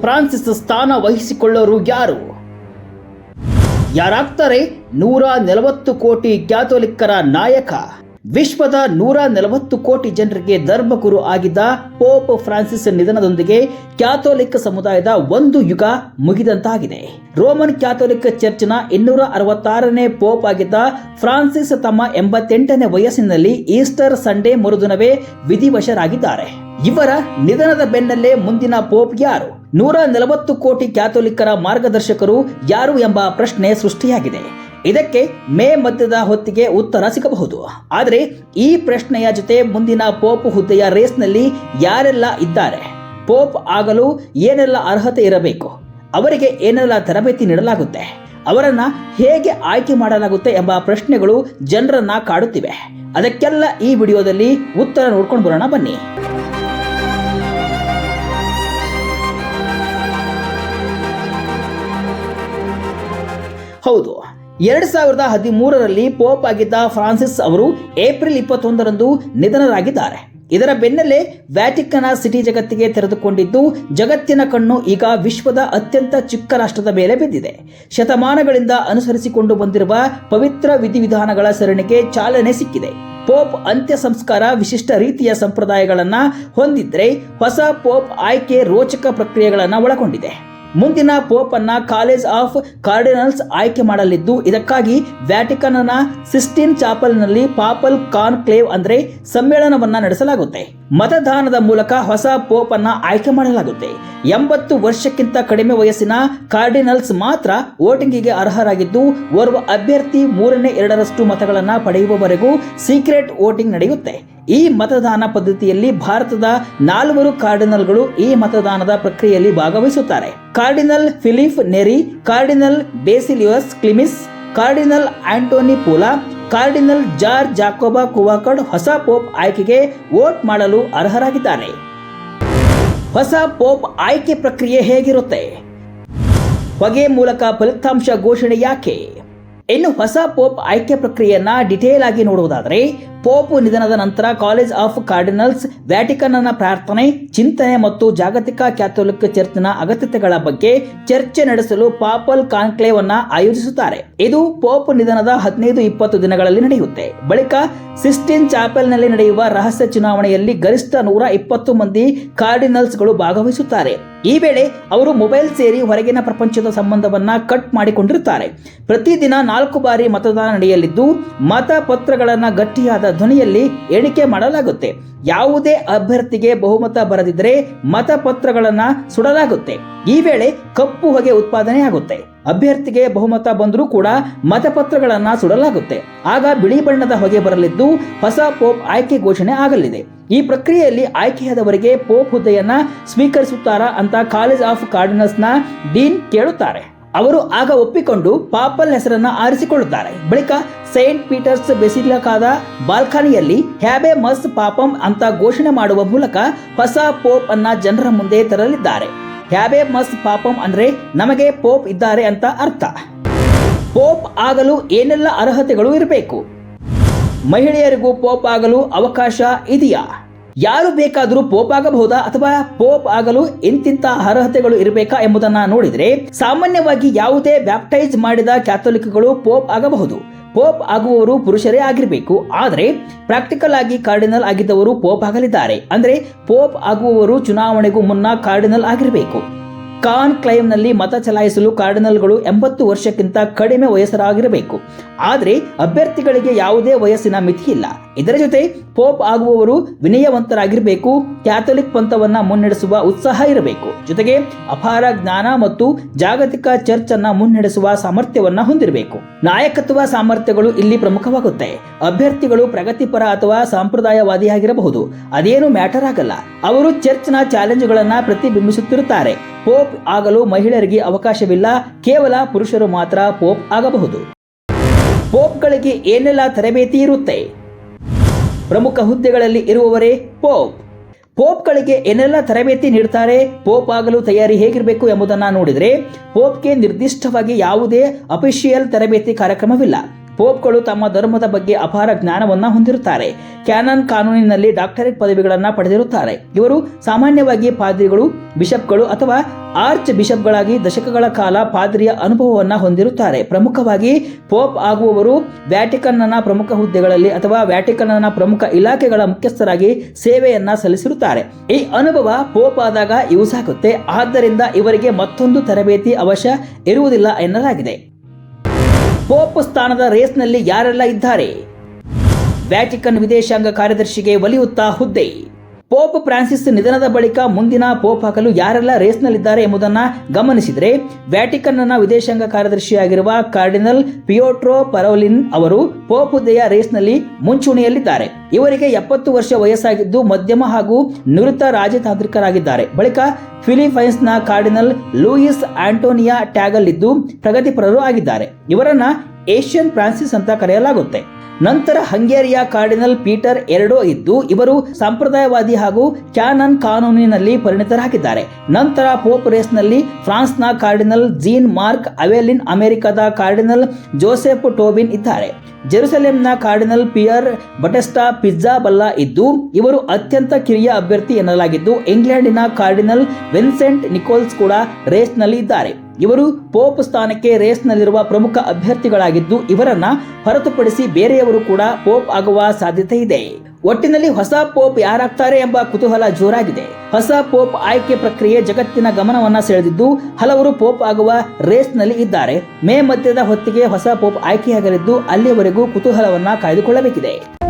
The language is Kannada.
ಫ್ರಾನ್ಸಿಸ್ ಸ್ಥಾನ ವಹಿಸಿಕೊಳ್ಳೋರು ಯಾರು? ಯಾರಾಗ್ತಾರೆ ನೂರ ನಲವತ್ತು ಕೋಟಿ ಕ್ಯಾಥೋಲಿಕ್ಕರ ನಾಯಕ? ವಿಶ್ವದ ನೂರ ನಲವತ್ತು ಕೋಟಿ ಜನರಿಗೆ ಧರ್ಮಗುರು ಆಗಿದ್ದ ಪೋಪ್ ಫ್ರಾನ್ಸಿಸ್ ನಿಧನದೊಂದಿಗೆ ಕ್ಯಾಥೋಲಿಕ್ ಸಮುದಾಯದ ಒಂದು ಯುಗ ಮುಗಿದಂತಾಗಿದೆ. ರೋಮನ್ ಕ್ಯಾಥೋಲಿಕ್ ಚರ್ಚ್ನ ಇನ್ನೂರ ಅರವತ್ತಾರನೇ ಪೋಪ್ ಆಗಿದ್ದ ಫ್ರಾನ್ಸಿಸ್ ತಮ್ಮ ಎಂಬತ್ತೆಂಟನೇ ವಯಸ್ಸಿನಲ್ಲಿ ಈಸ್ಟರ್ ಸಂಡೇ ಮರುದಿನವೇ ವಿಧಿವಶರಾಗಿದ್ದಾರೆ. ಇವರ ನಿಧನದ ಬೆನ್ನಲ್ಲೇ ಮುಂದಿನ ಪೋಪ್ ಯಾರು? ನೂರ ನಲವತ್ತು ಕೋಟಿ ಕ್ಯಾಥೋಲಿಕ್ಕರ ಮಾರ್ಗದರ್ಶಕರು ಯಾರು ಎಂಬ ಪ್ರಶ್ನೆ ಸೃಷ್ಟಿಯಾಗಿದೆ. ಇದಕ್ಕೆ ಮೇ ಮಧ್ಯದ ಹೊತ್ತಿಗೆ ಉತ್ತರ ಸಿಗಬಹುದು. ಆದರೆ ಈ ಪ್ರಶ್ನೆಯ ಜೊತೆ ಮುಂದಿನ ಪೋಪ್ ಹುದ್ದೆಯ ರೇಸ್ನಲ್ಲಿ ಯಾರೆಲ್ಲ ಇದ್ದಾರೆ? ಪೋಪ್ ಆಗಲು ಏನೆಲ್ಲ ಅರ್ಹತೆ ಇರಬೇಕು? ಅವರಿಗೆ ಏನೆಲ್ಲ ತರಬೇತಿ ನೀಡಲಾಗುತ್ತೆ? ಅವರನ್ನ ಹೇಗೆ ಆಯ್ಕೆ ಮಾಡಲಾಗುತ್ತೆ ಎಂಬ ಪ್ರಶ್ನೆಗಳು ಜನರನ್ನ ಕಾಡುತ್ತಿವೆ. ಅದಕ್ಕೆಲ್ಲ ಈ ವಿಡಿಯೋದಲ್ಲಿ ಉತ್ತರ ನೋಡ್ಕೊಂಡು ಬರೋಣ ಬನ್ನಿ. ಹೌದು. ಎರಡ್ ಸಾವಿರದ ಹದಿಮೂರರಲ್ಲಿ ಪೋಪ್ ಆಗಿದ್ದ ಫ್ರಾನ್ಸಿಸ್ ಅವರು ಏಪ್ರಿಲ್ ಇಪ್ಪತ್ತೊಂದರಂದು ನಿಧನರಾಗಿದ್ದಾರೆ. ಇದರ ಬೆನ್ನಲ್ಲೇ ವ್ಯಾಟಿಕನ ಸಿಟಿ ಜಗತ್ತಿಗೆ ತೆರೆದುಕೊಂಡಿದ್ದು, ಜಗತ್ತಿನ ಕಣ್ಣು ಈಗ ವಿಶ್ವದ ಅತ್ಯಂತ ಚಿಕ್ಕ ರಾಷ್ಟ್ರದ ಮೇಲೆ ಬಿದ್ದಿದೆ. ಶತಮಾನಗಳಿಂದ ಅನುಸರಿಸಿಕೊಂಡು ಬಂದಿರುವ ಪವಿತ್ರ ವಿಧಿವಿಧಾನಗಳ ಸರಣಿಗೆ ಚಾಲನೆ ಸಿಕ್ಕಿದೆ. ಪೋಪ್ ಅಂತ್ಯ ಸಂಸ್ಕಾರ ವಿಶಿಷ್ಟ ರೀತಿಯ ಸಂಪ್ರದಾಯಗಳನ್ನು ಹೊಂದಿದ್ರೆ ಹೊಸ ಪೋಪ್ ಆಯ್ಕೆ ರೋಚಕ ಪ್ರಕ್ರಿಯೆಗಳನ್ನು ಒಳಗೊಂಡಿದೆ. ಮುಂದಿನ ಪೋಪ್ ಅನ್ನ ಕಾಲೇಜ್ ಆಫ್ ಕಾರ್ಡಿನಲ್ಸ್ ಆಯ್ಕೆ ಮಾಡಲಿದ್ದು, ಇದಕ್ಕಾಗಿ ವ್ಯಾಟಿಕನ್ನ ಸಿಸ್ಟಿನ್ ಚಾಪಲ್ನಲ್ಲಿ ಪಾಪಲ್ ಕಾನ್ ಕ್ಲೇವ್ ಅಂದ್ರೆ ಸಮ್ಮೇಳನವನ್ನ ನಡೆಸಲಾಗುತ್ತೆ. ಮತದಾನದ ಮೂಲಕ ಹೊಸ ಪೋಪ್ ಅನ್ನ ಆಯ್ಕೆ ಮಾಡಲಾಗುತ್ತೆ. ಎಂಬತ್ತು ವರ್ಷಕ್ಕಿಂತ ಕಡಿಮೆ ವಯಸ್ಸಿನ ಕಾರ್ಡಿನಲ್ಸ್ ಮಾತ್ರ ವೋಟಿಂಗಿಗೆ ಅರ್ಹರಾಗಿದ್ದು, ಓರ್ವ ಅಭ್ಯರ್ಥಿ ಮೂರನೇ ಎರಡರಷ್ಟು ಮತಗಳನ್ನು ಪಡೆಯುವವರೆಗೂ ಸೀಕ್ರೆಟ್ ವೋಟಿಂಗ್ ನಡೆಯುತ್ತೆ. ಈ ಮತದಾನ ಪದ್ಧತಿಯಲ್ಲಿ ಭಾರತದ ನಾಲ್ವರು ಕಾರ್ಡಿನಲ್ಗಳು ಈ ಮತದಾನದ ಪ್ರಕ್ರಿಯೆಯಲ್ಲಿ ಭಾಗವಹಿಸುತ್ತಾರೆ. Cardinal Filipe Neri, cardinal Baselios Cleemis, cardinal Anthony Poola, cardinal George Jacob Koovakad ಹೊಸ ಪೋಪ್ ಆಯ್ಕೆಗೆ ವೋಟ್ ಮಾಡಲು ಅರ್ಹರಾಗಿದ್ದಾರೆ. ಹೊಸ ಪೋಪ್ ಆಯ್ಕೆ ಪ್ರಕ್ರಿಯೆ ಹೇಗಿರುತ್ತೆ? ಹೊಗೆ ಮೂಲಕ ಫಲಿತಾಂಶ ಘೋಷಣೆ ಯಾಕೆ? ಇನ್ನು ಹೊಸ ಪೋಪ್ ಆಯ್ಕೆ ಪ್ರಕ್ರಿಯೆಯನ್ನ ಡಿಟೇಲ್ ಆಗಿ ನೋಡುವುದಾದರೆ ಪೋಪ್ ನಿಧನದ ನಂತರ ಕಾಲೇಜ್ ಆಫ್ ಕಾರ್ಡಿನಲ್ಸ್ ವ್ಯಾಟಿಕನ್ನ ಪ್ರಾರ್ಥನೆ, ಚಿಂತನೆ ಮತ್ತು ಜಾಗತಿಕ ಕ್ಯಾಥೋಲಿಕ್ ಚರ್ಚ್ನ ಅಗತ್ಯತೆಗಳ ಬಗ್ಗೆ ಚರ್ಚೆ ನಡೆಸಲು ಪಾಪಲ್ ಕಾನ್ಕ್ಲೇವ್ ಅನ್ನ ಆಯೋಜಿಸುತ್ತಾರೆ. ಇದು ಪೋಪ್ ನಿಧನದ ಹದಿನೈದು ಇಪ್ಪತ್ತು ದಿನಗಳಲ್ಲಿ ನಡೆಯುತ್ತೆ. ಬಳಿಕ ಸಿಸ್ಟಿನ್ ಚಾಪೆಲ್ನಲ್ಲಿ ನಡೆಯುವ ರಹಸ್ಯ ಚುನಾವಣೆಯಲ್ಲಿ ಗರಿಷ್ಠ ನೂರ ಇಪ್ಪತ್ತು ಮಂದಿ ಕಾರ್ಡಿನಲ್ಸ್ಗಳು ಭಾಗವಹಿಸುತ್ತಾರೆ. ಈ ವೇಳೆ ಅವರು ಮೊಬೈಲ್ ಸೇರಿ ಹೊರಗಿನ ಪ್ರಪಂಚದ ಸಂಬಂಧವನ್ನ ಕಟ್ ಮಾಡಿಕೊಂಡಿರುತ್ತಾರೆ. ಪ್ರತಿದಿನ ನಾಲ್ಕು ಬಾರಿ ಮತದಾನ ನಡೆಯಲಿದ್ದು, ಮತಪತ್ರಗಳನ್ನು ಗಟ್ಟಿಯಾದ ಧ್ವನಿಯಲ್ಲಿ ಎಣಿಕೆ ಮಾಡಲಾಗುತ್ತೆ. ಯಾವುದೇ ಅಭ್ಯರ್ಥಿಗೆ ಬಹುಮತ ಬರದಿದ್ದರೆ ಮತಪತ್ರಗಳನ್ನು ಸುಡಲಾಗುತ್ತೆ. ಈ ವೇಳೆ ಕಪ್ಪು ಹೊಗೆ ಉತ್ಪಾದನೆ ಆಗುತ್ತೆ ಅಭ್ಯರ್ಥಿಗೆ ಬಹುಮತ ಬಂದರೂ ಕೂಡ ಮತಪತ್ರಗಳನ್ನ ಸುಡಲಾಗುತ್ತೆ. ಆಗ ಬಿಳಿ ಬಣ್ಣದ ಹೊಗೆ ಬರಲಿದ್ದು ಹೊಸ ಪೋಪ್ ಆಯ್ಕೆ ಘೋಷಣೆ ಆಗಲಿದೆ. ಈ ಪ್ರಕ್ರಿಯೆಯಲ್ಲಿ ಆಯ್ಕೆಯಾದವರಿಗೆ ಪೋಪ್ ಹುದ್ದೆಯನ್ನ ಸ್ವೀಕರಿಸುತ್ತಾರಾ ಅಂತ ಕಾಲೇಜ್ ಆಫ್ ಕಾರ್ಡಿನಲ್ಸ್ನ ಡೀನ್ ಕೇಳುತ್ತಾರೆ. ಅವರು ಆಗ ಒಪ್ಪಿಕೊಂಡು ಪಾಪಲ್ ಹೆಸರನ್ನ ಆರಿಸಿಕೊಳ್ಳುತ್ತಾರೆ. ಬಳಿಕ ಸೇಂಟ್ ಪೀಟರ್ಸ್ ಬೆಸಿಲಿಕಾದ ಬಾಲ್ಕನಿಯಲ್ಲಿ ಹ್ಯಾಬೆ ಮಸ್ ಪಾಪಂ ಅಂತ ಘೋಷಣೆ ಮಾಡುವ ಮೂಲಕ ಹೊಸ ಪೋಪ್ ಅನ್ನ ಜನರ ಮುಂದೆ ತರಲಿದ್ದಾರೆ. ಹ್ಯಾಬೆ ಮಸ್ ಪಾಪಂ ಅಂದ್ರೆ ನಮಗೆ ಪೋಪ್ ಇದ್ದಾರೆ ಅಂತ ಅರ್ಥ. ಪೋಪ್ ಆಗಲು ಏನೆಲ್ಲ ಅರ್ಹತೆಗಳು ಇರಬೇಕು? ಮಹಿಳೆಯರಿಗೂ ಪೋಪ್ ಆಗಲು ಅವಕಾಶ ಇದೆಯಾ? ಯಾರು ಬೇಕಾದರೂ ಪೋಪ್ ಆಗಬಹುದಾ ಅಥವಾ ಪೋಪ್ ಆಗಲು ಇಂತಿಂತ ಅರ್ಹತೆಗಳು ಇರಬೇಕಾ ಎಂಬುದನ್ನ ನೋಡಿದ್ರೆ, ಸಾಮಾನ್ಯವಾಗಿ ಯಾವುದೇ ಬ್ಯಾಪ್ಟೈಸ್ ಮಾಡಿದ ಕ್ಯಾಥೋಲಿಕ್ಗಳು ಪೋಪ್ ಆಗಬಹುದು. ಪೋಪ್ ಆಗುವವರು ಪುರುಷರೇ ಆಗಿರಬೇಕು. ಆದರೆ ಪ್ರಾಕ್ಟಿಕಲ್ ಆಗಿ ಕಾರ್ಡಿನಲ್ ಆಗಿದ್ದವರು ಪೋಪ್ ಆಗಲಿದ್ದಾರೆ. ಅಂದ್ರೆ ಪೋಪ್ ಆಗುವವರು ಚುನಾವಣೆಗೂ ಮುನ್ನ ಕಾರ್ಡಿನಲ್ ಆಗಿರಬೇಕು. ಕಾನ್ ಕ್ಲೈಮ್ನಲ್ಲಿ ಮತ ಚಲಾಯಿಸಲು ಕಾರ್ಡಿನಲ್ಗಳು ಎಂಬತ್ತು ವರ್ಷಕ್ಕಿಂತ ಕಡಿಮೆ ವಯಸ್ಸರಾಗಿರಬೇಕು. ಆದರೆ ಅಭ್ಯರ್ಥಿಗಳಿಗೆ ಯಾವುದೇ ವಯಸ್ಸಿನ ಮಿತಿ ಇಲ್ಲ. ಇದರ ಜೊತೆ ಪೋಪ್ ಆಗುವವರು ವಿನಯವಂತರಾಗಿರಬೇಕು, ಕ್ಯಾಥೋಲಿಕ್ ಪಂಥವನ್ನ ಮುನ್ನಡೆಸುವ ಉತ್ಸಾಹ ಇರಬೇಕು. ಜೊತೆಗೆ ಅಪಾರ ಜ್ಞಾನ ಮತ್ತು ಜಾಗತಿಕ ಚರ್ಚ್ ಅನ್ನ ಮುನ್ನಡೆಸುವ ಸಾಮರ್ಥ್ಯವನ್ನ ಹೊಂದಿರಬೇಕು. ನಾಯಕತ್ವ ಸಾಮರ್ಥ್ಯಗಳು ಇಲ್ಲಿ ಪ್ರಮುಖವಾಗುತ್ತೆ. ಅಭ್ಯರ್ಥಿಗಳು ಪ್ರಗತಿಪರ ಅಥವಾ ಸಂಪ್ರದಾಯವಾದಿಯಾಗಿರಬಹುದು. ಅದೇನು ಮ್ಯಾಟರ್ ಆಗಲ್ಲ. ಅವರು ಚರ್ಚ್ನ ಚಾಲೆಂಜ್ಗಳನ್ನ ಪ್ರತಿಬಿಂಬಿಸುತ್ತಿರುತ್ತಾರೆ. ಆಗಲು ಮಹಿಳೆಯರಿಗೆ ಅವಕಾಶವಿಲ್ಲ. ಕೇವಲ ಪುರುಷರು ಮಾತ್ರ ಪೋಪ್ ಆಗಬಹುದು. ಪೋಪ್ಗಳಿಗೆ ಏನೆಲ್ಲ ತರಬೇತಿ ಇರುತ್ತೆ? ಪ್ರಮುಖ ಹುದ್ದೆಗಳಲ್ಲಿ ಇರುವವರೇ ಪೋಪ್. ಪೋಪ್ಗಳಿಗೆ ಏನೆಲ್ಲ ತರಬೇತಿ ನೀಡ್ತಾರೆ? ಪೋಪ್ ಆಗಲು ತಯಾರಿ ಹೇಗಿರಬೇಕು ಎಂಬುದನ್ನು ನೋಡಿದರೆ, ಪೋಪ್ಗೆ ನಿರ್ದಿಷ್ಟವಾಗಿ ಯಾವುದೇ ಅಫಿಷಿಯಲ್ ತರಬೇತಿ ಕಾರ್ಯಕ್ರಮವಿಲ್ಲ. ಪೋಪ್ಗಳು ತಮ್ಮ ಧರ್ಮದ ಬಗ್ಗೆ ಅಪಾರ ಜ್ಞಾನವನ್ನು ಹೊಂದಿರುತ್ತಾರೆ. ಕ್ಯಾನನ್ ಕಾನೂನಿನಲ್ಲಿ ಡಾಕ್ಟರೇಟ್ ಪದವಿಗಳನ್ನು ಪಡೆದಿರುತ್ತಾರೆ. ಇವರು ಸಾಮಾನ್ಯವಾಗಿ ಪಾದ್ರಿಗಳು, ಬಿಷಪ್ಗಳು ಅಥವಾ ಆರ್ಚ್ ಬಿಷಪ್ಗಳಾಗಿ ದಶಕಗಳ ಕಾಲ ಪಾದ್ರಿಯ ಅನುಭವವನ್ನು ಹೊಂದಿರುತ್ತಾರೆ. ಪ್ರಮುಖವಾಗಿ ಪೋಪ್ ಆಗುವವರು ವ್ಯಾಟಿಕನ್ನ ಪ್ರಮುಖ ಹುದ್ದೆಗಳಲ್ಲಿ ಅಥವಾ ವ್ಯಾಟಿಕನ್ನ ಪ್ರಮುಖ ಇಲಾಖೆಗಳ ಮುಖ್ಯಸ್ಥರಾಗಿ ಸೇವೆಯನ್ನ ಸಲ್ಲಿಸಿರುತ್ತಾರೆ. ಈ ಅನುಭವ ಪೋಪ್ ಆದಾಗ ಯೂಸ್ ಆಗುತ್ತೆ ಆದ್ದರಿಂದ ಇವರಿಗೆ ಮತ್ತೊಂದು ತರಬೇತಿ ಅವಶ್ಯ ಇರುವುದಿಲ್ಲ ಎನ್ನಲಾಗಿದೆ. ಪೋಪ್ ಸ್ಥಾನದ ರೇಸ್ನಲ್ಲಿ ಯಾರೆಲ್ಲ ಇದ್ದಾರೆ? ವ್ಯಾಟಿಕನ್ ವಿದೇಶಾಂಗ ಕಾರ್ಯದರ್ಶಿಗೆ ಒಲಿಯುತ್ತಾ ಹುದ್ದೆ. ಪೋಪ್ ಫ್ರಾನ್ಸಿಸ್ ನಿಧನದ ಬಳಿಕ ಮುಂದಿನ ಪೋಪ್ ಹಾಕಲು ಯಾರೆಲ್ಲ ರೇಸ್ನಲ್ಲಿದ್ದಾರೆ ಎಂಬುದನ್ನು ಗಮನಿಸಿದರೆ ವ್ಯಾಟಿಕನ್ನ ವಿದೇಶಾಂಗ ಕಾರ್ಯದರ್ಶಿಯಾಗಿರುವ ಕಾರ್ಡಿನಲ್ ಪಿಯೋಟ್ರೋ ಪರೋಲಿನ್ ಅವರು ಪೋಪ್ ಹುದ್ದೆಯ ರೇಸ್ನಲ್ಲಿ ಮುಂಚೂಣಿಯಲ್ಲಿದ್ದಾರೆ. ಇವರಿಗೆ ಎಪ್ಪತ್ತು ವರ್ಷ ವಯಸ್ಸಾಗಿದ್ದು ಮಧ್ಯಮ ಹಾಗೂ ನಿವೃತ್ತ ರಾಜತಾಂತ್ರಿಕರಾಗಿದ್ದಾರೆ. ಬಳಿಕ ಫಿಲಿಪೈನ್ಸ್ನ ಕಾರ್ಡಿನಲ್ ಲೂಯಿಸ್ ಆಂಟೋನಿಯಾ ಟ್ಯಾಗಲ್ ಇದ್ದು ಪ್ರಗತಿಪರರು ಆಗಿದ್ದಾರೆ. ಇವರನ್ನ ಏಷ್ಯನ್ ಫ್ರಾನ್ಸಿಸ್ ಅಂತ ಕರೆಯಲಾಗುತ್ತೆ. ನಂತರ ಹಂಗೇರಿಯ ಕಾರ್ಡಿನಲ್ ಪೀಟರ್ ಎರಡೋ ಇದ್ದು ಇವರು ಸಂಪ್ರದಾಯವಾದಿ ಹಾಗೂ ಕ್ಯಾನನ್ ಕಾನೂನಿನಲ್ಲಿ ಪರಿಣಿತರಾಗಿದ್ದಾರೆ. ನಂತರ ಪೋಪ್ ರೇಸ್ನಲ್ಲಿ ಫ್ರಾನ್ಸ್ನ ಕಾರ್ಡಿನಲ್ ಜೀನ್ ಮಾರ್ಕ್ ಅವೆಲಿನ್ ಅಮೆರಿಕದ ಕಾರ್ಡಿನಲ್ ಜೋಸೆಫ್ ಟೋಬಿನ್ ಇದ್ದಾರೆ. ಜೆರುಸಲೆಂನ cardinal Pier Battista Pizzaballa ಇದ್ದು ಇವರು ಅತ್ಯಂತ ಕಿರಿಯ ಅಭ್ಯರ್ಥಿ ಎನ್ನಲಾಗಿದ್ದು ಇಂಗ್ಲೆಂಡಿನ ಕಾರ್ಡಿನಲ್ ವಿನ್ಸೆಂಟ್ ನಿಕೋಲ್ಸ್ ಕೂಡ ರೇಸ್ನಲ್ಲಿ ಇದ್ದಾರೆ. ಇವರು ಪೋಪ್ ಸ್ಥಾನಕ್ಕೆ ರೇಸ್ನಲ್ಲಿರುವ ಪ್ರಮುಖ ಅಭ್ಯರ್ಥಿಗಳಾಗಿದ್ದು, ಇವರನ್ನ ಹೊರತುಪಡಿಸಿ ಬೇರೆಯವರು ಕೂಡ ಪೋಪ್ ಆಗುವ ಸಾಧ್ಯತೆ ಇದೆ. ಒಟ್ಟಿನಲ್ಲಿ ಹೊಸ ಪೋಪ್ ಯಾರಾಗ್ತಾರೆ ಎಂಬ ಕುತೂಹಲ ಜೋರಾಗಿದೆ. ಹೊಸ ಪೋಪ್ ಆಯ್ಕೆ ಪ್ರಕ್ರಿಯೆ ಜಗತ್ತಿನ ಗಮನವನ್ನ ಸೆಳೆದಿದ್ದು, ಹಲವರು ಪೋಪ್ ಆಗುವ ರೇಸ್ನಲ್ಲಿ ಇದ್ದಾರೆ. ಮೇ ಮಧ್ಯದ ಹೊತ್ತಿಗೆ ಹೊಸ ಪೋಪ್ ಆಯ್ಕೆಯಾಗಲಿದ್ದು, ಅಲ್ಲಿಯವರೆಗೂ ಕುತೂಹಲವನ್ನ ಕಾಯ್ದುಕೊಳ್ಳಬೇಕಿದೆ.